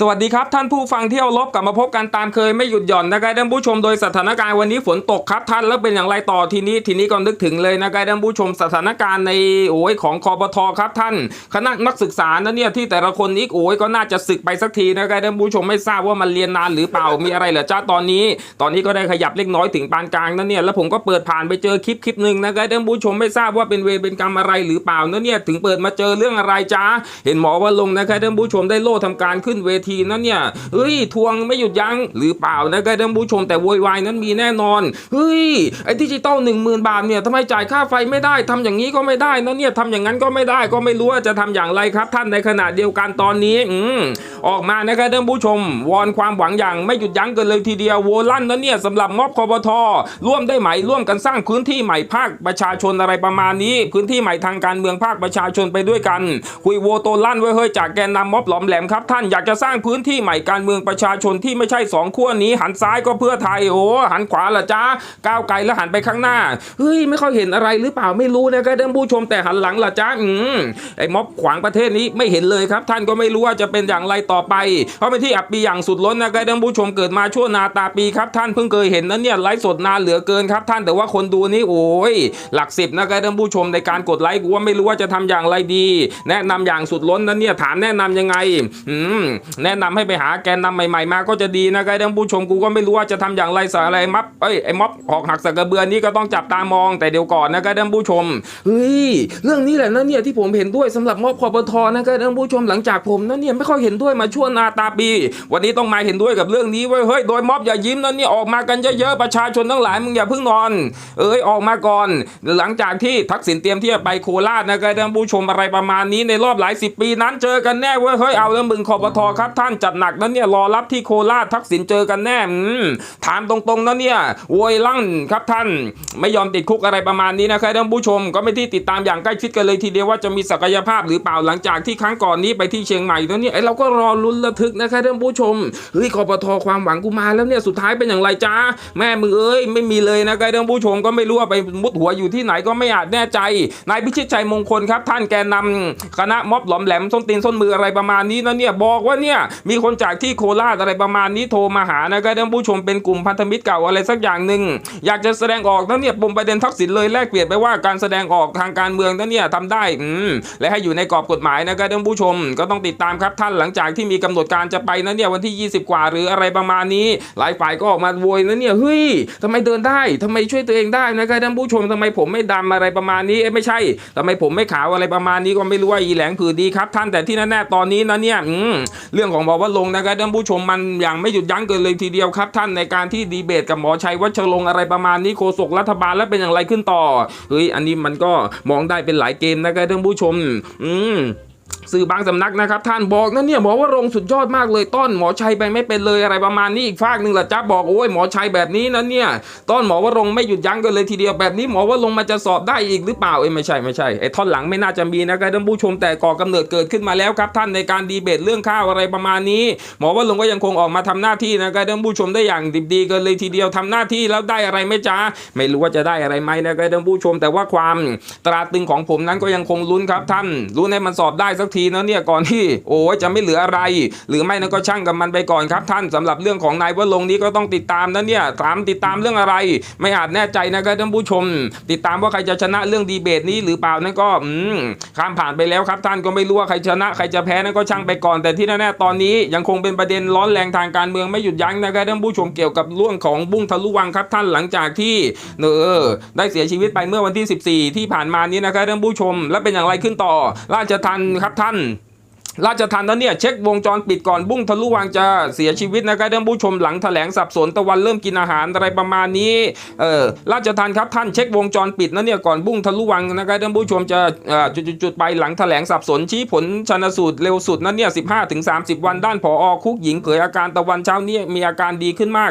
สวัสดีครับท่านผู้ฟังที่เอาลบกลับมาพบกันตามเคยไม่หยุดหย่อนนะครับท่านผู้ชมโดยสถานการณ์วันนี้ฝนตกครับท่านแล้วเป็นอย่างไรต่อทีนี้ทีนี้ก็นึกถึงเลยนะครับท่านผู้ชมสถานการณ์ในโอ้ยของคอปทครับท่านคณะนักศึกษานะเนี่ยที่แต่ละคนนี้โอ้ยก็น่าจะศึกไปสักทีนะครับท่านผู้ชมไม่ทราบว่ามันเรียนนานหรือเปล่ามีอะไรเหรอจ้าตอนนี้ ตอนนี้ก็ได้ขยับเล็กน้อยถึงปานกลางนะเนี่ยแล้วผมก็เปิดผ่านไปเจอคลิปคลิปหนึ่งนะครับท่านผู้ชมไม่ทราบว่าเป็นเวรเป็นกรรมอะไรหรือเปล่านะเนี่ยถึงเปิดมาเจอเรื่องอะไรจ้าเห็นหมอว่าลงนะครับท่านผู้ชมได้โล่ทำการขึ้นเวทีนะเนี่ยเฮ้ยทวงไม่หยุดยั้งหรือเปล่านะครับท่านผู้ชมแต่โวยวายนั้นมีแน่นอนเฮ้ยไอ้ดิจิตอลหนึ่งหมื่นบาทเนี่ยทำไมจ่ายค่าไฟไม่ได้ทำอย่างนี้ก็ไม่ได้นะเนี่ยทำอย่างนั้นก็ไม่ได้ก็ไม่รู้ว่าจะทำอย่างไรครับ ท่านในขณะเดียวกันตอนนี้อืมออกมานะครับท่านผู้ชม วอนความหวังอย่างไม่หยุดยั้งกันเลยทีเดียวโวลั่นนะเนี่ยสำหรับม็อบคอปทร่วมได้ไหมร่วมกันสร้างพื้นที่ใหม่ภาคประชาชนอะไรประมาณนี้ พื้นที่ใหม่ทางการเมืองภาคประชาชนไปด้วยกัน คุยโวโตลั่นไว้เฮ้ยจากแกนนำม็อบหลอมแหลมครับท่านอยากจะสร้างางพื้นที่ใหม่การเมืองประชาชนที่ไม่ใช่สองขั้วนี้ หันซ้ายก็เพื่อไทยโอ้หันขวาละจ้าก้าวไกลแล้วหันไปข้างหน้าเฮ้ยไม่ค่อยเห็นอะไรหรือเปล่าไม่รู้นะครับท่านผู้ชมแต่หันหลังละจ้าอืมไอ้ม็อบขวางประเทศนี้ไม่เห็นเลยครับ ท่านก็ไม่รู้ว่าจะเป็นอย่างไรต่อไป เพราะเป็นที่อับปีอย่างสุดล้นนะครับท่านผู้ชมเกิดมาชั่วนาตาปีครับ ท่านเพิ่งเคยเห็นนั้นเนี่ยไลฟ์สดนานเหลือเกินครับ ท่านแต่ว่าคนดูนี่โอ้ยหลักสิบนะครับท่านผู้ชมในการกดไลค์กูว่าไม่รู้ว่าจะทำอย่างไรดี แนะนำอย่างสุดล้นนั้นเนี่ยถามแนะนำยังไงอืมแนะนำให้ไปหาแกนนำใหม่ๆมาก็จะดีนะครับท่านผู้ชมกูก็ไม่รู้ว่าจะทำอย่างไรสารอะไรมับเอ้ยไอ้ม็อบหอกหักสักกระเบือนี้ก็ต้องจับตามองแต่เดี๋ยวก่อนนะครับท่านผู้ชมเฮ้ยเรื่องนี้แหละนะเนี่ยที่ผมเห็นด้วยสำหรับม็อบคอปทนะครับท่านผู้ชมหลังจากผมนั้นเนี่ยไม่ค่อยเห็นด้วยมาชั่วนาตาปี วันนี้ต้องมาเห็นด้วยกับเรื่องนี้เว้ยเฮ้ยโดยม็อบอย่ายิ้มนะเนี่ยออกมากันเยอะๆประชาชนทั้งหลายมึงอย่าเพิ่งนอน เอ้ยออกมาก่อน หลังจากที่ทักษิณเตรียมที่จะไปโคราชนะครับท่านผู้ชมอะไรประมาณนี้ในรอบหลายสิบปีนั้นเจอกันแน่เว้ยเฮ้ยเอาแล้วมึงคอปทครับท่านจัดหนักนั้นเนี่ยรอรับที่โคราชทักษิณเจอกันแน่ถามตรงๆนะเนี่ยโวยลั่นครับท่านไม่ยอมติดคุกอะไรประมาณนี้นะครับท่านผู้ชมก็ไม่ที่ติดตามอย่างใกล้ชิดกันเลยทีเดียวว่าจะมีศักยภาพหรือเปล่าหลังจากที่ครั้งก่อนนี้ไปที่เชียงใหม่แล้วเนี่ยไอ้เราก็รอลุ้นระทึกนะครับท่านผู้ชมเฮ้ยคอปทความหวังกูมาแล้วเนี่ยสุดท้ายเป็นอย่างไรจ้าแม่มือเอ้ยไม่มีเลยนะครับท่านผู้ชมก็ไม่รู้ว่าไปมุดหัวอยู่ที่ไหนก็ไม่อาจแน่ใจนายพิชิตชัยมงคลครับ ท่านแกนนำคณะม็อบหลอมแหลมส้นตีนส้นมืออะไรประมาณนี้นะเนี่ยบอกว่าเนี่ยมีคนจากที่โคราชอะไรประมาณนี้โทรมาหานะครับท่านผู้ชมเป็นกลุ่มพันธมิตรเก่าอะไรสักอย่างหนึ่งอยากจะแสดงออกนะเนี่ยปมประเด็นทักษิณเลยแลกเปลี่ยนไปว่าการแสดงออกทางการเมืองนะเนี่ยทำได้อืมและให้อยู่ในกรอบกฎหมายนะครับท่านผู้ชมก็ต้องติดตามครับท่านหลังจากที่มีกำหนดการจะไปนะเนี่ยวันที่ 20 กว่าหรืออะไรประมาณนี้ หลายฝ่ายก็ออกมาโวยนะเนี่ยเฮ้ยทำไมเดินได้ทำไมช่วยตัวเองได้นะครับท่านผู้ชมทำไมผมไม่ดำอะไรประมาณนี้เอ้ไม่ใช่ทำไมผมไม่ขาวอะไรประมาณนี้ก็ไม่รู้ว่าอีแหลงผือดีครับท่านแต่ที่แน่ๆตอนนี้นะเนี่ยอืมเรื่องของบอกว่าลงนะครับท่านผู้ชมมันอย่างไม่หยุดยั้งเกินเลยทีเดียวครับ ท่านในการที่ดีเบตกับหมอชัยวัชรงอะไรประมาณนี้โฆษกรัฐบาลแล้วเป็นอย่างไรขึ้นต่อเฮ้ยอันนี้มันก็มองได้เป็นหลายเกมนะครับท่านผู้ชม อืม สื่อบางสำนักนะครับ ท่านบอกนะเนี่ยหมอว่ารงสุดยอดมากเลยต้อนหมอชัยไปไม่เป็นเลยอะไรประมาณนี้อีกฝากหนึ่งละจ้าบอกโอ้ยหมอชัยแบบนี้นะเนี่ยต้อนหมอว่ารงไม่หยุดยั้งกันเลยทีเดียวแบบนี้หมอว่ารงมันจะสอบได้อีกหรือเปล่าเอ้ยไม่ใช่ไม่ใช่ไอ้ท่อนหลังไม่น่าจะมีนะครับท่านผู้ชมแต่ก่อกำเนิดเกิดขึ้นมาแล้วครับ ท่านในการดีเบตเรื่องข้าวอะไรประมาณนี้ หมอว่ารงก็ยังคงออกมาทำหน้าที่นะครับท่านผู้ชมได้อย่างดิบดีกันเลยทีเดียวทำหน้าที่แล้วได้อะไรไหม่จ้าไม่รู้ว่าจะได้อะไรไหมนะครับท่านผู้ชมแต่ว่าความตราตึงของผมนั้นก็ยังคงลุ้นครับท่านลุ้นให้มันสอบได้สักทีนะเนี่ยก่อนที่โอ้จะไม่เหลืออะไร หรือไม่นั้นก็ช่างกับมันไปก่อนครับท่านสำหรับเรื่องของนายวลงนี้ก็ต้องติดตามนะเนี่ยถามติดตามเรื่องอะไร ไม่อาจแน่ใจนะครับท่านผู้ชม ติดตามว่าใครจะชนะเรื่องดีเบตนี้หรือเปล่านั่นก็อืมข้ามผ่านไปแล้วครับท่านก็ไม่รู้ว่าใครชนะใครจะแพ้นั่นก็ช่างไปก่อน แต่ที่แน่ๆตอนนี้ยังคงเป็นประเด็นร้อนแรงทางการเมืองไม่หยุดยั้งนะครับท่านผู้ชมเกี่ยวกับเรื่องของบุ้งทะลุวังครับท่านหลังจากที่เนอได้เสียชีวิตไปเมื่อวันที่ 14 ที่ผ่านมานี้นะครับท่านผู้ชม และเป็นอย่างไรขึ้นต่อ ราชทันครับท่าน ราชทันนั้นเนี่ยเช็ควงจรปิดก่อนบุ้งทะลุวังจะเสียชีวิตนะครับท่านผู้ชมหลังแถลงสับสนตะวันเริ่มกินอาหารอะไรประมาณนี้เออราชทันครับท่านเช็ควงจรปิดนั้นเนี่ยก่อนบุ้งทะลุวังนะครับท่านผู้ชมจะจุดๆไปหลังแถลงสับสนชี้ผลชนสูตรเร็วสุดนั้นเนี่ย15ถึง30วันด้านผอคุกหญิงเผยอาการตะวันเช้านี้มีอาการดีขึ้นมาก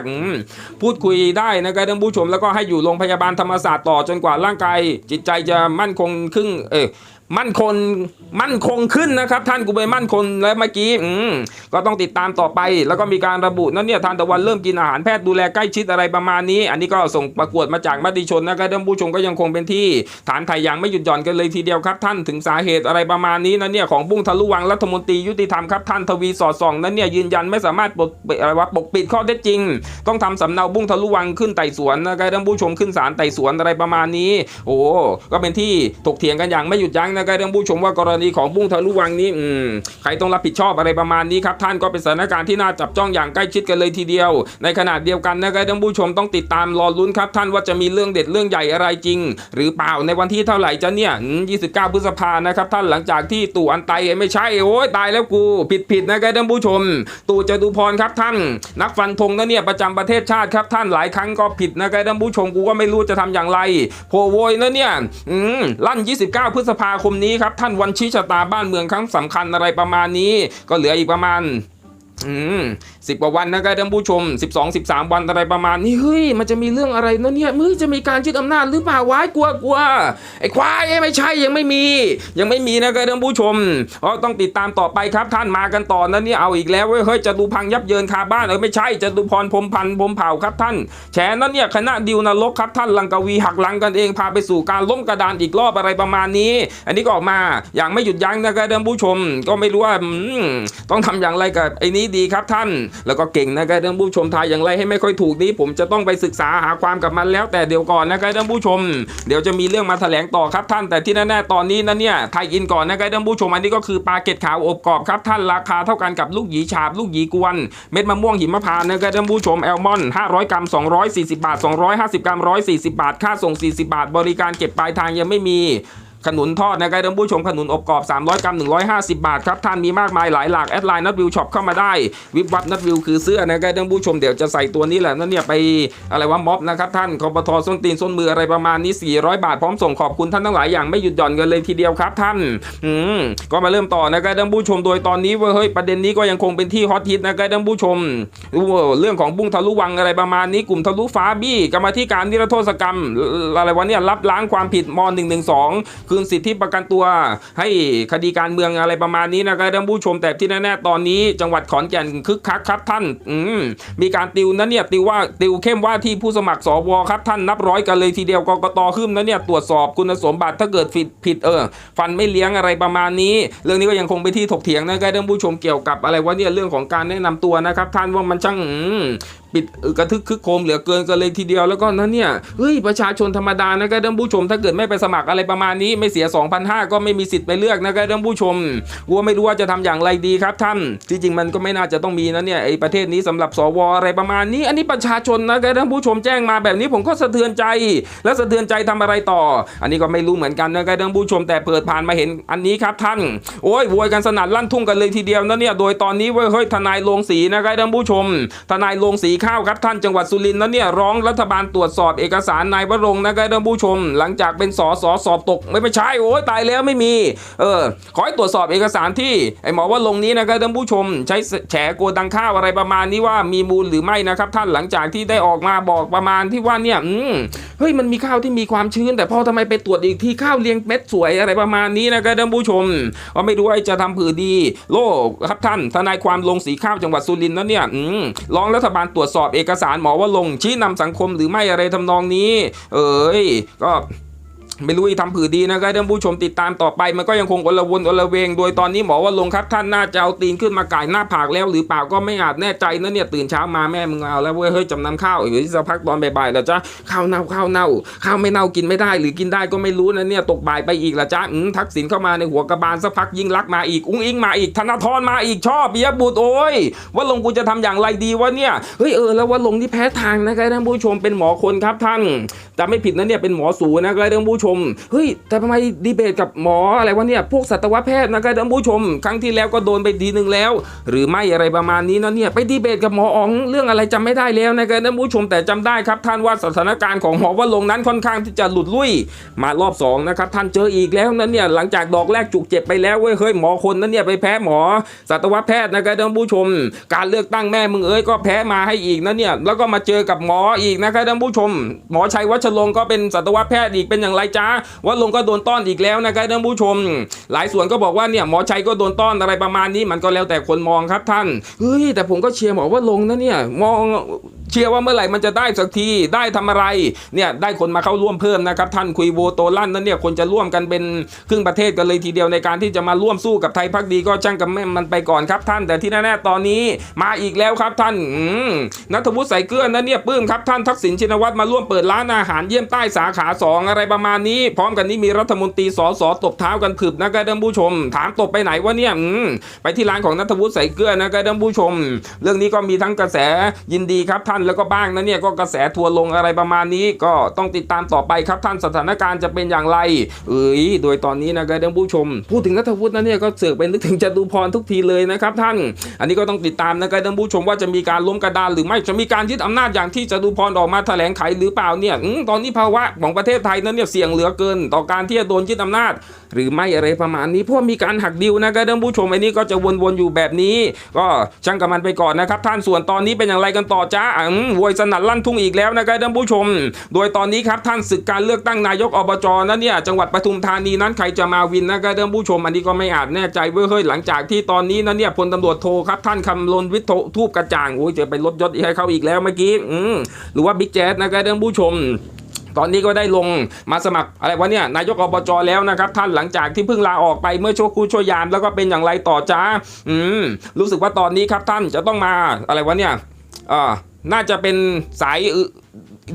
พูดคุยได้นะครับท่านผู้ชมแล้วก็ให้อยู่โรงพยาบาลธรรมศาสตร์ต่อจนกว่าร่างกายจิตใจจะมั่นคงครึ่งเออ มั่นคงมั่นคงขึ้นนะครับ ท่านกูไปมั่นคงแล้วเมื่อกี้ก็ต้องติดตามต่อไป แล้วก็มีการระบุนั่นเนี่ยทานตะวันเริ่มกินอาหารแพทย์ดูแลใกล้ชิดอะไรประมาณนี้ อันนี้ก็ส่งประกวดมาจากมติชนนะครับท่านผู้ชมก็ยังคงเป็นที่ ฐานไทยยังไม่หยุดหย่อนกันเลยทีเดียวครับ ท่านถึงสาเหตุอะไรประมาณนี้นั่นเนี่ยของบุ้งทะลุวังรัฐมนตรียุติธรรมครับท่านทวีสอดส่องนั่นเนี่ยยืนยันไม่สามารถปกอะไรวะปกปิดข้อเท็จจริง ต้องทำสำเนาบุ้งทะลุวังขึ้นไต่สวนนะครับท่านผู้ชมขึ้นศาลไต่สวนอะไรประมาณนี้ โอ้ก็เป็นที่ถกเถียงกันอย่างไม่หยุดยั้งนะครับท่านผู้ชมว่ากรณีของบุ้งทะลุวังนี้อืมใครต้องรับผิดชอบอะไรประมาณนี้ครับท่านก็เป็นสถานการณ์ที่น่าจับจ้องอย่างใกล้ชิดกันเลยทีเดียว ในขณะเดียวกันนะครับท่านผู้ชมต้องติดตามรอลุ้นครับท่านว่าจะมีเรื่องเด็ดเรื่องใหญ่อะไรจริง หรือเปล่าในวันที่เท่าไหร่จะเนี่ยอืม29 พฤษภานะครับท่านหลังจากที่ตู่อันไตไม่ใช่โอ้ยตายแล้วกูผิดผิดนะครับท่านผู้ชม ตู่จตุพรครับท่าน นักฟันธงนะเนี่ยประจำประเทศชาติครับท่านหลายครั้งก็ผิดนะครับท่านผู้ชมกูก็ไม่รู้จะทำอย่างไรโพโวยนะเนี่ยอืมลั่น 29 พฤษภาคมนี้ครับท่านวันชี้ชะตาบ้านเมืองครั้งสำคัญอะไรประมาณนี้ ก็เหลืออีกประมาณ อืมสิบกว่าวันนะครับท่านผู้ชม 12 13 วันอะไรประมาณนี้เฮ้ยมันจะมีเรื่องอะไรนะเนี่ยมึงจะมีการยึดอำนาจหรือเปล่าวายกลัวกลัวไอ้ควายเอ้ไม่ใช่ยังไม่มี ยังไม่มีนะครับท่านผู้ชมเพราะต้องติดตามต่อไปครับท่านมากันต่อนะเนี่ยเอาอีกแล้วเฮ้ยจะดูพังยับเยินคาบ้านเออไม่ใช่จะดูพรพรมพันพรมเผ่าครับท่านแฉนั้นเนี่ยคณะดิวนรกครับท่านลังกวีหักหลังกันเองพาไปสู่การล้มกระดานอีกรอบอะไรประมาณนี้ อันนี้ก็ออกมาอย่างไม่หยุดยั้งนะครับท่านผู้ชม ก็ไม่รู้ว่าต้องทำอย่างไรกับไอ้นี้ดีครับท่าน แล้วก็เก่งนะครับท่านผู้ชมทายอย่างไรให้ไม่ค่อยถูกนี้ ผมจะต้องไปศึกษาหาความกับมันแล้วแต่เดี๋ยวก่อนนะครับท่านผู้ชม เดี๋ยวจะมีเรื่องมาแถลงต่อครับท่าน แต่ที่แน่ๆตอนนี้นะเนี่ยไทยอินก่อนนะครับท่านผู้ชมอันนี้ก็คือปลาเก็ดขาวอบกรอบครับท่านราคาเท่ากันกับลูกหยีฉาบลูกหยีกวน เม็ดมะม่วงหิมพานต์นะครับท่านผู้ชมแอลมอน500 กรัม 240 บาท 250 กรัม 140 บาท ค่าส่ง 40 บาท บริการเก็บปลายทางยังไม่มี ขนุนทอดนะครับท่านผู้ชมขนุนอบกรอบ 300 กรัม 150 บาทครับ ท่านมีมากมายหลายหลากแอดไลน์นัดวิวช็อปเข้ามาได้ วิบวับนัดวิวคือเสื้อนะครับท่านผู้ชมเดี๋ยวจะใส่ตัวนี้แหละนั่นเนี่ยไปอะไรว่าม็อบนะครับท่านคอปทส้นตีนส้นมืออะไรประมาณนี้ 400 บาทพร้อมส่งขอบคุณท่านทั้งหลายอย่างไม่หยุดหย่อนกันเลยทีเดียวครับท่านอืมก็มาเริ่มต่อนะครับท่านผู้ชมโดยตอนนี้เว้ยเฮ้ยประเด็นนี้ก็ยังคงเป็นที่ฮอตฮิตนะครับท่านผู้ชมเรื่องของบุ้งทะลุวังอะไรประมาณนี้กลุ่มทะลุฟ้าบี้กรรมธิการนิรโทษกรรมอะไรวะเนี่ยรับล้างความผิดม .112 คืนสิทธิประกันตัวให้คดีการเมืองอะไรประมาณนี้นะครับท่านผู้ชมแต่ที่แน่ๆตอนนี้จังหวัดขอนแก่นคึกคักครับท่านอืมมีการติวนั้นเนี่ยติวว่าติวเข้มว่าที่ผู้สมัครสวครับท่านนับร้อยกันเลยทีเดียวกกตขึ้นนั้นเนี่ยตรวจสอบคุณสมบัติถ้าเกิดผิดผิดเออ ฟันไม่เลี้ยงอะไรประมาณนี้ เรื่องนี้ก็ยังคงไปที่ถกเถียงนะครับท่านผู้ชมเกี่ยวกับอะไรว่าเนี่ยเรื่องของการแนะนำตัวนะครับ ท่านว่ามันช่าง ปิดกระทึกคึกโคมเหลือเกินกันเลยทีเดียวแล้วก็นั้นเนี่ยเฮ้ยประชาชนธรรมดานะครับท่านผู้ชม ถ้าเกิดไม่ไปสมัครอะไรประมาณนี้ไม่เสีย 2,500 ก็ไม่มีสิทธิ์ไปเลือกนะครับท่านผู้ชมวัวไม่รู้ว่าจะทำอย่างไรดีครับท่านที่จริงมันก็ไม่น่าจะต้องมีนะเนี่ยไอ้ประเทศนี้สำหรับสวอะไรประมาณนี้ อันนี้ประชาชนนะครับท่านผู้ชมแจ้งมาแบบนี้ผมก็สะเทือนใจ และสะเทือนใจทำอะไรต่อ อันนี้ก็ไม่รู้เหมือนกันนะครับท่านผู้ชมแต่เปิดผ่านมาเห็นอันนี้ครับท่าน โอ้ยโวยกันสนั่นลั่นทุ่งกันเลยทีเดียวนะเนี่ยโดยตอนนี้เว้ยเฮ้ยทนายลงศรีนะครับท่านผู้ชม ทนายลงศรีข้าวครับท่านจังหวัดสุรินทร์นั้นเนี่ยร้องรัฐบาลตรวจสอบเอกสารนายวรงค์นะครับท่านผู้ชม หลังจากเป็นสอสอสอบตกไม่ไม่ใช่โอ้ยตายแล้วไม่มีเออขอให้ตรวจสอบเอกสารที่ไอหมอว่าลงนี้นะครับท่านผู้ชม ใช้แฉโกดังข้าวอะไรประมาณนี้ว่ามีมูลหรือไม่นะครับท่านหลังจากที่ได้ออกมาบอกประมาณที่ว่าเนี่ยอืมเฮ้ยมันมีข้าวที่มีความชื้น แต่พอทำไมไปตรวจอีกที่ข้าวเรียงเม็ดสวยอะไรประมาณนี้นะครับท่านผู้ชมว่าไม่รู้ว่าจะทำผือดี โลกครับท่านทนายความลงสีข้าวจังหวัดสุรินทร์นั้นเนี่ยอืมร้องรัฐบาลตรวจสอบเอกสารหมอว่าลงชี้นำสังคมหรือไม่อะไรทำนองนี้ เอ้ยก็ ไม่รู้อีทำผือดีนะครับท่านผู้ชมติดตามต่อไปมันก็ยังคงอลวนอลเวง โดยตอนนี้หมอว่าลงครับท่านน่าจะเอาตีนขึ้นมาก่ายหน้าผากแล้วหรือเปล่าก็ไม่อาจแน่ใจนะเนี่ยตื่นเช้ามาแม่มึงเอาแล้วเว้ยเฮ้ยจำนำข้าวหรือจะพักตอนบ่ายๆแล้วจ้ะข้าวเน่าข้าวเน่าข้าวไม่เน่ากินไม่ได้ หรือกินได้ก็ไม่รู้นะเนี่ยตกบ่ายไปอีกละจ้ะอืมทักษิณเข้ามาในหัวกระบาลสักพักยิ่งรักมาอีกอุ้งอิงมาอีกธนาธรมาอีกชอบปิยบุตรโอ้ยว่าลงกูจะทำอย่างไรดีวะเนี่ยเฮ้ยเออแล้วว่าลงที่แพ้ทางนะครับท่านผู้ชมเป็นหมอคนครับท่านจำไม่ผิดนะเนี่ยเป็นหมอสูนะครับท่านผู้ชมเฮ้ยแต่ทำไมดีเบตกับหมออะไรวะเนี่ยพวกสัตวแพทย์นะครับท่านผู้ชม ครั้งที่แล้วก็โดนไปทีหนึ่งแล้ว หรือไม่อะไรประมาณนี้นะเนี่ยไปดีเบตกับหมออ๋องเรื่องอะไรจำไม่ได้แล้วนะครับท่านผู้ชมแต่จำได้ครับ ท่านว่าสถานการณ์ของหมอว่าลงนั้นค่อนข้างที่จะหลุดลุ่ยมารอบสองนะครับท่านเจออีกแล้วนะเนี่ยหลังจากดอกแรกจุกเจ็บไปแล้วเว้ยเฮ้ยหมอคนนั้นเนี่ยไปแพ้หมอสัตวแพทย์นะครับท่านผู้ชม การเลือกตั้งแม่มึงเอ้ยก็แพ้มาให้อีกนะเนี่ยแล้วก็มาเจอกับหมออีกนะครับท่านผู้ชม หมอชัยวัชรงก็เป็นสัตวแพทย์อีกเป็นอย่างไรจ้าว่าลงก็โดนต้อนอีกแล้วนะครับท่านผู้ชม หลายส่วนก็บอกว่าเนี่ยหมอชัยก็โดนต้อนอะไรประมาณนี้มันก็แล้วแต่คนมองครับท่านเฮ้ยแต่ผมก็เชียร์หมอว่าลงนะเนี่ยมองเชียร์ว่าเมื่อไหร่มันจะได้สักทีได้ทำอะไรเนี่ยได้คนมาเข้าร่วมเพิ่มนะครับท่านคุยโวโตลั่นนั้นเนี่ยคนจะร่วมกันเป็นครึ่งประเทศกันเลยทีเดียวในการที่จะมาร่วมสู้กับไทยพักดีก็ช่างกับแม่มันไปก่อนครับท่าน แต่ที่แน่ๆตอนนี้มาอีกแล้วครับท่านนัทวุฒิใส่เกลือนั้นเนี่ยปื้มครับท่านทักษิณชินวัตรมาร่วมเปิดร้านอาหารเยี่ยมใต้สาขาสองอะไรประมาณนี้พร้อมกันนี้มีรัฐมนตรีสอสอตบเท้ากันผึบนะครับท่านผู้ชม ถามตบไปไหนวะเนี่ยไปที่ร้านของนัทวุฒิใส่เกลือนะครับท่านผู้ชม เรื่องนี้ก็มีทั้งกระแสยินดีครับท่านแล้วก็บ้างนะเนี่ยก็กระแสทัวร์ลงอะไรประมาณนี้ ก็ต้องติดตามต่อไปครับท่านสถานการณ์จะเป็นอย่างไรเอ้ยโดยตอนนี้นะครับท่านผู้ชม พูดถึงนัทวุฒินะเนี่ยก็เสือกไปนึกถึงจตุพรทุกทีเลยนะครับท่าน อันนี้ก็ต้องติดตามนะครับท่านผู้ชมว่าจะมีการล้มกระดานหรือไม่จะมีการยึดอำนาจอย่างที่จตุพรออกมาแถลงไขหรือเปล่าเนี่ยตอนนี้ภาวะของประเทศไทยนั้นเนี่ยเสี่ยงเหลือเกิน ต่อการที่จะโดนยึดอำนาจ หรือไม่อะไรประมาณนี้เพราะว่ามีการหักดิวนะครับท่านผู้ชมอันนี้ก็จะวนๆอยู่แบบนี้ ก็ช่างกับมันไปก่อนนะครับ ท่านส่วนตอนนี้เป็นอย่างไรกันต่อจ้าอืมววยสนั่นลั่นทุ่งอีกแล้วนะครับท่านผู้ชม โดยตอนนี้ครับท่านศึกการเลือกตั้งนายกอบจนั้นเนี่ยจังหวัดปทุมธานีนั้นใครจะมาวินนะครับท่านผู้ชม อันนี้ก็ไม่อาจแน่ใจเว้ยเฮ้ยหลังจากที่ตอนนี้นั้นเนี่ยพลตำรวจโทครับท่านคำลนวิทย์โททูบกระจ่างโอ้ยจะไปลดยศให้เขาอีกแล้วเมื่อกี้อืมหรือว่าบิ๊กแจ๊สนะครับท่านผู้ชม ตอนนี้ก็ได้ลงมาสมัครอะไรวะเนี่ยนายกอบจแล้วนะครับ ท่านหลังจากที่เพิ่งลาออกไปเมื่อชั่วครู่ชั่วยาม แล้วก็เป็นอย่างไรต่อจ้าอืมรู้สึกว่าตอนนี้ครับท่านจะต้องมาอะไรวะเนี่ยอ่าน่าจะเป็นสาย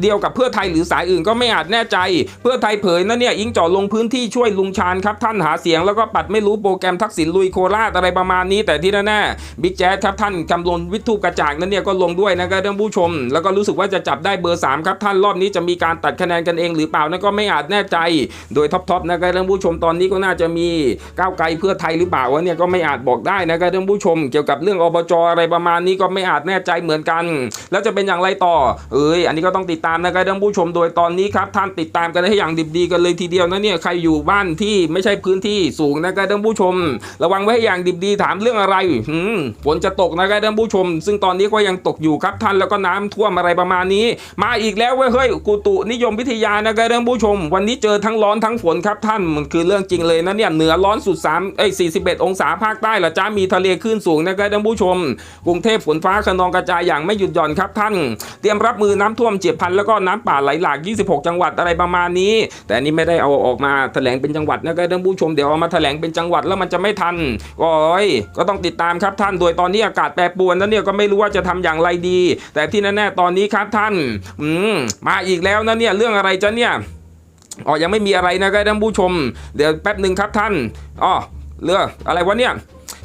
เดียวกับเพื่อไทยหรือสายอื่นก็ไม่อาจแน่ใจ เพื่อไทยเผยนะเนี่ยอิงจ่อลงพื้นที่ช่วยลุงชาญครับท่านหาเสียงแล้วก็ปัดไม่รู้โปรแกรมทักษิณลุยโคราชอะไรประมาณนี้ แต่ที่แน่ๆบิ๊กแจ๊สครับท่านคำลนวิทูปกระจ่างนั้นเนี่ยก็ลงด้วยนะครับท่านผู้ชม แล้วก็รู้สึกว่าจะจับได้เบอร์สามครับท่านรอบนี้จะมีการตัดคะแนนกันเองหรือเปล่านั่นก็ไม่อาจแน่ใจ โดยท็อปๆนะครับท่านผู้ชมตอนนี้ก็น่าจะมีก้าวไกลเพื่อไทยหรือเปล่าวะเนี่ยก็ไม่อาจบอกได้นะครับท่านผู้ชม เกี่ยวกับเรื่องอบจอะไรประมาณนี้ก็ไม่อาจแน่ใจเหมือนกัน แล้วจะเป็นอย่างไรต่อ เอ้ยอันนี้ก็ต้องติดตามนะครับท่านผู้ชมโดยตอนนี้ครับท่านติดตามกันให้อย่างดิบดีกันเลยทีเดียวนะเนี่ยใครอยู่บ้านที่ไม่ใช่พื้นที่สูงนะครับท่านผู้ชม ระวังไว้ให้อย่างดิบดีถามเรื่องอะไรหืมฝนจะตกนะครับท่านผู้ชม ซึ่งตอนนี้ก็ยังตกอยู่ครับท่านแล้วก็น้ำท่วมอะไรประมาณนี้ มาอีกแล้วเว้ยเฮ้ยกุตุนิยมวิทยานะครับท่านผู้ชม วันนี้เจอทั้งร้อนทั้งฝนครับท่านมันคือเรื่องจริงเลยนะเนี่ยเหนือร้อนสุด3เอ้ย41 องศาภาคใต้ละจ้ามีทะเลคลื่นสูงนะครับท่านผู้ชม กรุงเทพฝนฟ้าขนองกระจายอย่างไม่หยุดหย่อนครับท่าน เตรียมรับมือน้ำท่วมเจ็บพันแล้วก็น้ำป่าไหลหลาก 26 จังหวัดอะไรประมาณนี้ แต่อันนี้ไม่ได้เอาออกมาแถลงเป็นจังหวัดนะครับท่านผู้ชมเดี๋ยวเอามาแถลงเป็นจังหวัดแล้วมันจะไม่ทันก็โอ้ยก็ต้องติดตามครับท่านโดยตอนนี้อากาศแปรปรวนแล้วเนี่ยก็ไม่รู้ว่าจะทำอย่างไรดี แต่ที่แน่ๆตอนนี้ครับท่าน อืมมาอีกแล้วนะเนี่ยเรื่องอะไรจะเนี่ยอ๋อยังไม่มีอะไรนะครับท่านผู้ชม เดี๋ยวแป๊บหนึ่งครับท่านอ๋อเรื่องอะไรวะเนี่ย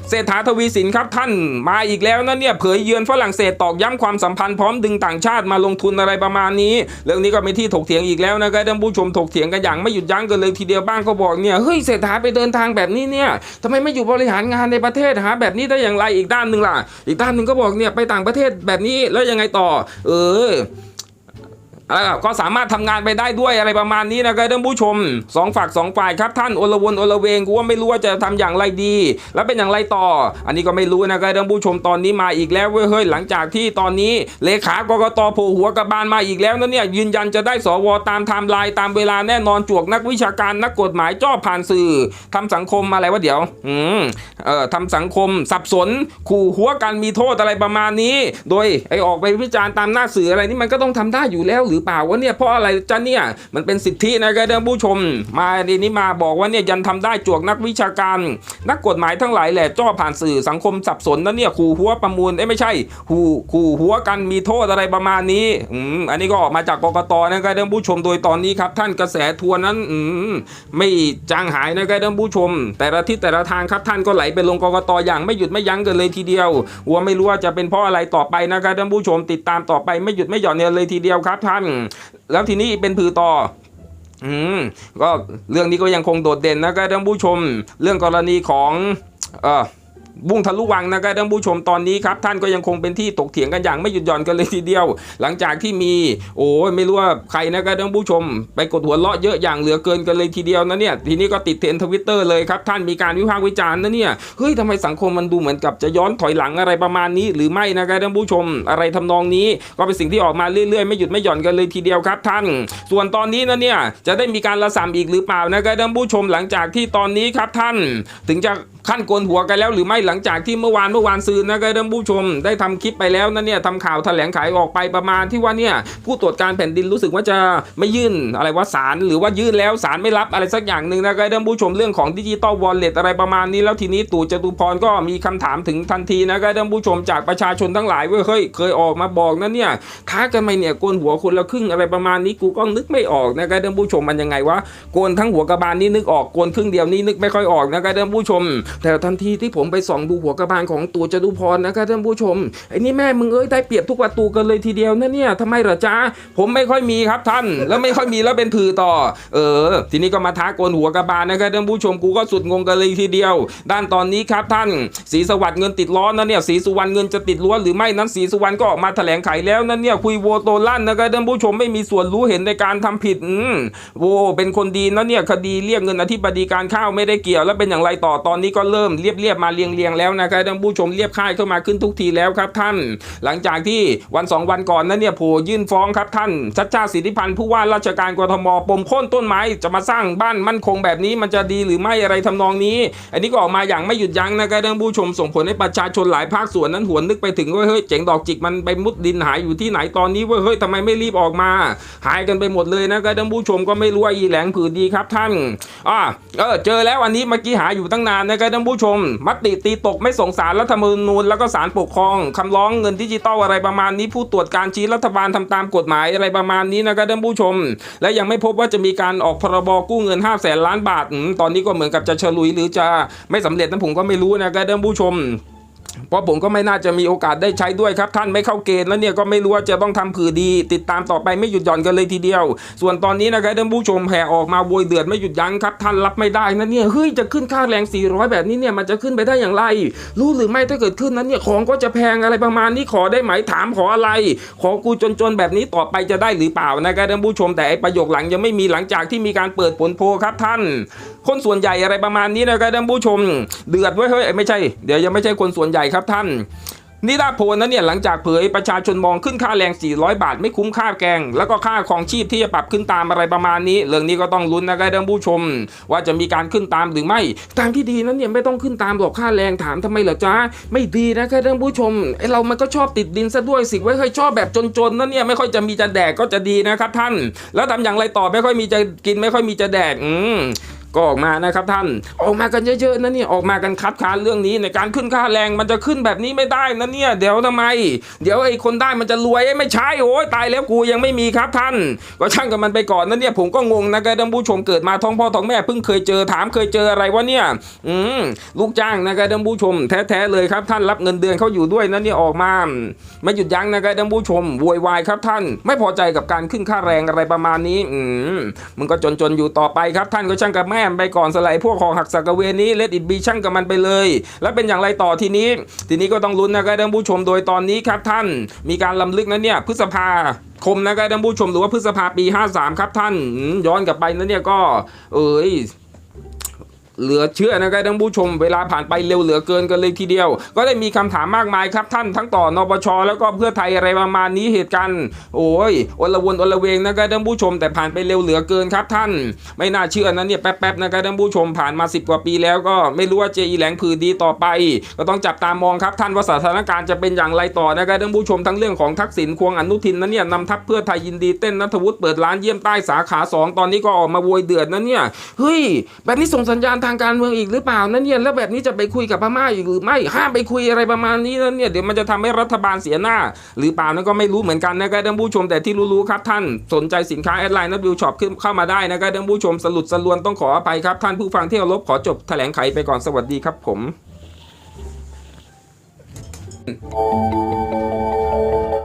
เศรษฐาทวีสินครับท่านมาอีกแล้วนะเนี่ยเผยเยือนฝรั่งเศสตอกย้ำความสัมพันธ์พร้อมดึงต่างชาติมาลงทุนอะไรประมาณนี้ เรื่องนี้ก็เป็นที่ถกเถียงอีกแล้วนะครับท่านผู้ชมถกเถียงกันอย่างไม่หยุดยั้งกันเลยทีเดียวบ้างก็บอกเนี่ยเฮ้ยเศรษฐาไปเดินทางแบบนี้เนี่ยทำไมไม่อยู่บริหารงานในประเทศหาแบบนี้ได้อย่างไรอีกด้านหนึ่งล่ะ อีกด้านหนึ่งก็บอกเนี่ยไปต่างประเทศแบบนี้แล้วยังไงต่อ เออ ก็สามารถทำงานไปได้ด้วยอะไรประมาณนี้นะครับท่านผู้ชมสองฝักสองฝ่ายครับท่านโอลวนโอลเวงกูว่าไม่รู้ว่าจะทำอย่างไรดี แล้วเป็นอย่างไรต่อ อันนี้ก็ไม่รู้นะครับท่านผู้ชมตอนนี้มาอีกแล้วเว้ยเฮ้ยหลังจากที่ตอนนี้เลขากกตโผล่หัวกระบาลมาอีกแล้วนะเนี่ยยืนยันจะได้สวตามไทม์ไลน์ตามเวลาแน่นอนจวกนักวิชาการนักกฎหมายจ้อผ่านสื่อทำสังคมอะไรวะเดี๋ยวอืมเอ่อทำสังคมสับสน ขู่หัวกันมีโทษอะไรประมาณนี้ โดยไอออกไปวิจารณ์ตามหน้าสื่ออะไรนี่มันก็ต้องทำได้อยู่แล้วหรือเปล่าวะเนี่ยเพราะอะไรจ้ะเนี่ยมันเป็นสิทธินะครับท่านผู้ชม มาดีนี้มาบอกว่าเนี่ยยันทำได้จวกนักวิชาการ นักกฎหมายทั้งหลายแหละจ้อผ่านสื่อสังคมสับสนนะเนี่ยขู่หัวประมูลเอ้ไม่ใช่ขู่ขู่หัวกันมีโทษอะไรประมาณนี้อืมอันนี้ก็ออกมาจากกกตนะครับท่านผู้ชมโดยตอนนี้ครับ ท่านกระแสทัวร์นั้นอืมไม่จางหายนะครับท่านผู้ชม แต่ละทิศแต่ละทางครับท่านก็ไหลไปลงกกตอย่างไม่หยุดไม่ยั้งกันเลยทีเดียววัวไม่รู้ว่าจะเป็นเพราะอะไรต่อไปนะครับท่านผู้ชมติดตามต่อไปไม่หยุดไม่หย่อนเนี่ยเลยทีเดียวครับท่านแล้วทีนี้เป็นผือต่ออืมก็เรื่องนี้ก็ยังคงโดดเด่นนะครับท่านผู้ชม เรื่องกรณีของ เออ บุ้งทะลุวังนะครับท่านผู้ชมตอนนี้ครับท่านก็ยังคงเป็นที่ตกเถียงกันอย่างไม่หยุดหย่อนกันเลยทีเดียว หลังจากที่มีโอ้ไม่รู้ว่าใครนะครับท่านผู้ชม ไปกดหัวเราะเยอะอย่างเหลือเกินกันเลยทีเดียวนะเนี่ยทีนี้ก็ติดเทรนทวิตเตอร์เลยครับท่านมีการวิพากษ์วิจารณ์นะเนี่ยเฮ้ยทำไมสังคมมันดูเหมือนกับจะย้อนถอยหลังอะไรประมาณนี้ หรือไม่นะครับท่านผู้ชม อะไรทำนองนี้ ก็เป็นสิ่งที่ออกมาเรื่อยๆ ไม่หยุดไม่หย่อนกันเลยทีเดียวครับ ท่าน ส่วนตอนนี้นะเนี่ยจะได้มีการระสำอีกหรือเปล่านะครับท่านผู้ชมหลังจากที่ตอนนี้ครับท่าน ถึงจะขั้นโกนหัวกันแล้วหรือไม่หลังจากที่เมื่อวานเมื่อวานซืนนะครับท่านผู้ชมได้ทำคลิปไปแล้วนะเนี่ยทำข่าวแถลงไขออกไปประมาณที่ว่าเนี่ยผู้ตรวจการแผ่นดินรู้สึกว่าจะไม่ยื่นอะไรว่าสารหรือว่ายื่นแล้วสารไม่รับอะไรสักอย่างหนึ่งนะครับท่านผู้ชมเรื่องของดิจิตอลวอลเล็ตอะไรประมาณนี้แล้วทีนี้ตู่จตุพรก็มีคำถามถึงทันทีนะครับท่านผู้ชมจากประชาชนทั้งหลายว้ยเฮ้ยเคยออกมาบอกนะเนี่ยท้ากันไหมเนี่ยโกนหัวคนละครึ่งอะไรประมาณนี้กูก็นึกไม่ออกนะครับท่านผู้ชมมันยังไงวะโกนทั้งหัวกระบาลนี่นึกออกโกนครึ่งเดียวนี่นึกไม่ค่อยออกนะครับท่านผู้ชม แต่ทันทีที่ผมไปส่องดูหัวกระบาลของตู่จตุพรนะครับท่านผู้ชมไอ้นี่แม่มึงเอ้ยได้เปรียบทุกประตูกันเลยทีเดียวนะเนี่ยทำไมเหรอจ๊ะผมไม่ค่อยมีครับท่าน แล้วไม่ค่อยมีแล้วเป็นผือต่อ เออ ทีนี้ก็มาท้าโกนหัวกระบาลนะครับท่านผู้ชมกูก็สุดงงกันเลยทีเดียว ด้านตอนนี้ครับท่านศรีสวัสดิ์เงินติดล้อนะเนี่ยศรีสุวรรณเงินจะติดล้วนหรือไม่นั้นศรีสุวรรณก็ออกมาแถลงไขแล้วนะเนี่ยคุยโวโตลั่นนะครับท่านผู้ชมไม่มีส่วนรู้เห็นในการทำผิดอืมโวเป็นคนดีนะเนี่ยคดีเรียกเงินอธิบดีการข้าวไม่ได้เกี่ยวแล้วเป็นอย่างไรต่อตอนนี้ก็เริ่มเรียบเรียบมาเรียงเรียงแล้วนะครับท่านผู้ชมเรียบค่ายเข้ามาขึ้นทุกทีแล้วครับท่าน หลังจากที่วันสองวันก่อนนั้นเนี่ยโผล่ยื่นฟ้องครับท่านชัดชาติสิทธิพันธ์ผู้ว่าราชการกรทมปมโค่นต้นไม้จะมาสร้างบ้านมั่นคงแบบนี้มันจะดีหรือไม่อะไรทำนองนี้ อันนี้ก็ออกมาอย่างไม่หยุดยั้งนะครับท่านผู้ชมส่งผลให้ประชาชนหลายภาคส่วนนั้นหวนนึกไปถึงว่าเฮ้ยเจ๋งดอกจิกมันไปมุดดินหายอยู่ที่ไหนตอนนี้ว่าเฮ้ยทำไมไม่รีบออกมา หายกันไปหมดเลยนะครับท่านผู้ชมก็ไม่รู้ว่าอีแหลงผือดีครับท่านอ่าเออเจอแล้วอันนี้เมื่อกี้หาอยู่ตั้งนานนะครับท่านผู้ชมมติตีตกไม่ส่งสารรัฐธรรมนูญแล้วก็สารปกครองคำร้องเงินดิจิตอลอะไรประมาณนี้ผู้ตรวจการชี้รัฐบาลทำตามกฎหมายอะไรประมาณนี้นะครับท่านผู้ชม และยังไม่พบว่าจะมีการออกพรบกู้เงิน5้าแสนล้านบาทตอนนี้ก็เหมือนกับจะเฉลุยหรือจะไม่สำเร็จนะผมก็ไม่รู้นะครับท่านผู้ชม เพราะผมก็ไม่น่าจะมีโอกาสได้ใช้ด้วยครับ ท่านไม่เข้าเกณฑ์แล้วเนี่ยก็ไม่รู้ว่าจะต้องทำผือดี ติดตามต่อไปไม่หยุดหย่อนกันเลยทีเดียว ส่วนตอนนี้นะครับท่านผู้ชมแห่ออกมาโวยเดือดไม่หยุดยั้งครับ ท่านรับไม่ได้นะเนี่ยเฮ้ยจะขึ้นค่าแรง 400 แบบนี้เนี่ยมันจะขึ้นไปได้อย่างไร รู้หรือไม่ถ้าเกิดขึ้นนั้นเนี่ยของก็จะแพงอะไรประมาณนี้ขอได้ไหมถามขออะไร ขอกูจนๆแบบนี้ต่อไปจะได้หรือเปล่านะครับท่านผู้ชมแต่ไอประโยคหลังยังไม่มีหลังจากที่มีการเปิดผลโพลครับท่าน คนส่วนใหญ่อะไรประมาณนี้นะครับท่านผู้ชม เดือดไว้เฮ้ยไม่ใช่เดี๋ยวยังไม่ใช่คนส่วนใหญ่ครับท่านนิดาโพลนั้นเนี่ยหลังจากเผยประชาชนมองขึ้นค่าแรง 400 บาท ไม่คุ้มค่าแกง แล้วก็ค่าของชีพที่จะปรับขึ้นตามอะไรประมาณนี้ เรื่องนี้ก็ต้องลุ้นนะครับท่านผู้ชม ว่าจะมีการขึ้นตามหรือไม่ทางที่ดีนั้นเนี่ยไม่ต้องขึ้นตามหรอกค่าแรงถามทำไมเหรอจ๊ะไม่ดีนะครับท่านผู้ชมไอเรามันก็ชอบติดดินซะด้วยสิไว้ยเคยชอบแบบจนๆนั่นเนี่ยไม่ค่อยจะมีจะแดกก็จะดีนะครับท่าน แล้วทำอย่างไรต่อไม่ค่อยมีจะกินไม่ค่อยมีจะแดกอืม ก็ออกมานะครับท่านออกมากันเยอะๆนะเนี่ยออกมากันคัดค้านเรื่องนี้ในการขึ้นค่าแรงมันจะขึ้นแบบนี้ไม่ได้นะเนี่ยเดี๋ยวทำไม เดี๋ยวไอ้คนได้มันจะรวยไม่ใช่โอ้ยตายแล้วกูยังไม่มีครับท่าน ก็ช่างกับมันไปก่อนนะเนี่ยผมก็งงนะครับท่านผู้ชมเกิดมาท้องพ่อท้องแม่เพิ่งเคยเจอถามเคยเจออะไรวะเนี่ยอืมลูกจ้างนะครับท่านผู้ชม แท้ๆเลยครับท่านรับเงินเดือนเขาอยู่ด้วยนะเนี่ยออกมาไม่หยุดยั้งนะครับท่านผู้ชมโวยวายครับท่าน ไม่พอใจกับการขึ้นค่าแรงอะไรประมาณนี้อืมมึงก็จนๆอยู่ต่อไปครับท่านก็ช่างกับแม่ไปก่อนสไลด์พวกของหักสักเวนนี้เลดอิดบีช่างกับมันไปเลย แล้วเป็นอย่างไรต่อทีนี้ ทีนี้ก็ต้องลุ้นนะครับท่านผู้ชมโดยตอนนี้ครับท่าน มีการลำลึกนะเนี่ยพฤษภาคมนะครับท่านผู้ชมหรือว่าพฤษภาปี 53 ครับท่านย้อนกลับไปนะเนี่ยก็ เอ้ย เหลือเชื่อนะครับท่านผู้ชมเวลาผ่านไปเร็วเหลือเกินกันเลยทีเดียว ก็ได้มีคำถามมากมายครับท่านทั้งต่อนปชแล้วก็เพื่อไทยอะไรประมาณนี้เหตุการณ์โอ้ยอลวนอลเวงนะครับท่านผู้ชม แต่ผ่านไปเร็วเหลือเกินครับท่าน ไม่น่าเชื่อนะเนี่ยแป๊บๆนะครับท่านผู้ชมผ่านมา 10 กว่าปีแล้วก็ไม่รู้ว่าเจอีแหลงผือดีต่อไป ก็ต้องจับตามองครับท่านว่าสถานการณ์จะเป็นอย่างไรต่อนะครับท่านผู้ชมทั้งเรื่องของทักษิณควงอนุทินนะเนี่ยนำทัพเพื่อไทยยินดีเต้นนัทวุฒิเปิดร้านเยี่ยมใต้สาขาสองตอนนี้ก็ออกมาโวยเดือดนะเนี่ยเฮ้ยแบบนี้ส่งสัญญาณทางการเมืองอีกหรือเปล่านะเนี่ยแล้วแบบนี้จะไปคุยกับพม่าอีกหรือไม่ห้ามไปคุยอะไรประมาณนี้นะเนี่ยเดี๋ยวมันจะทำให้รัฐบาลเสียหน้า หรือเปล่านั่นก็ไม่รู้เหมือนกันนะครับท่านผู้ชมแต่ที่รู้ๆครับท่านสนใจสินค้าแอดไลน์นัทวิวช็อปขึ้นเข้ามาได้นะครับท่านผู้ชมสลุดสลวนต้องขออภัยครับท่านผู้ฟังที่เคารพขอจบแถลงไขไปก่อนสวัสดีครับผม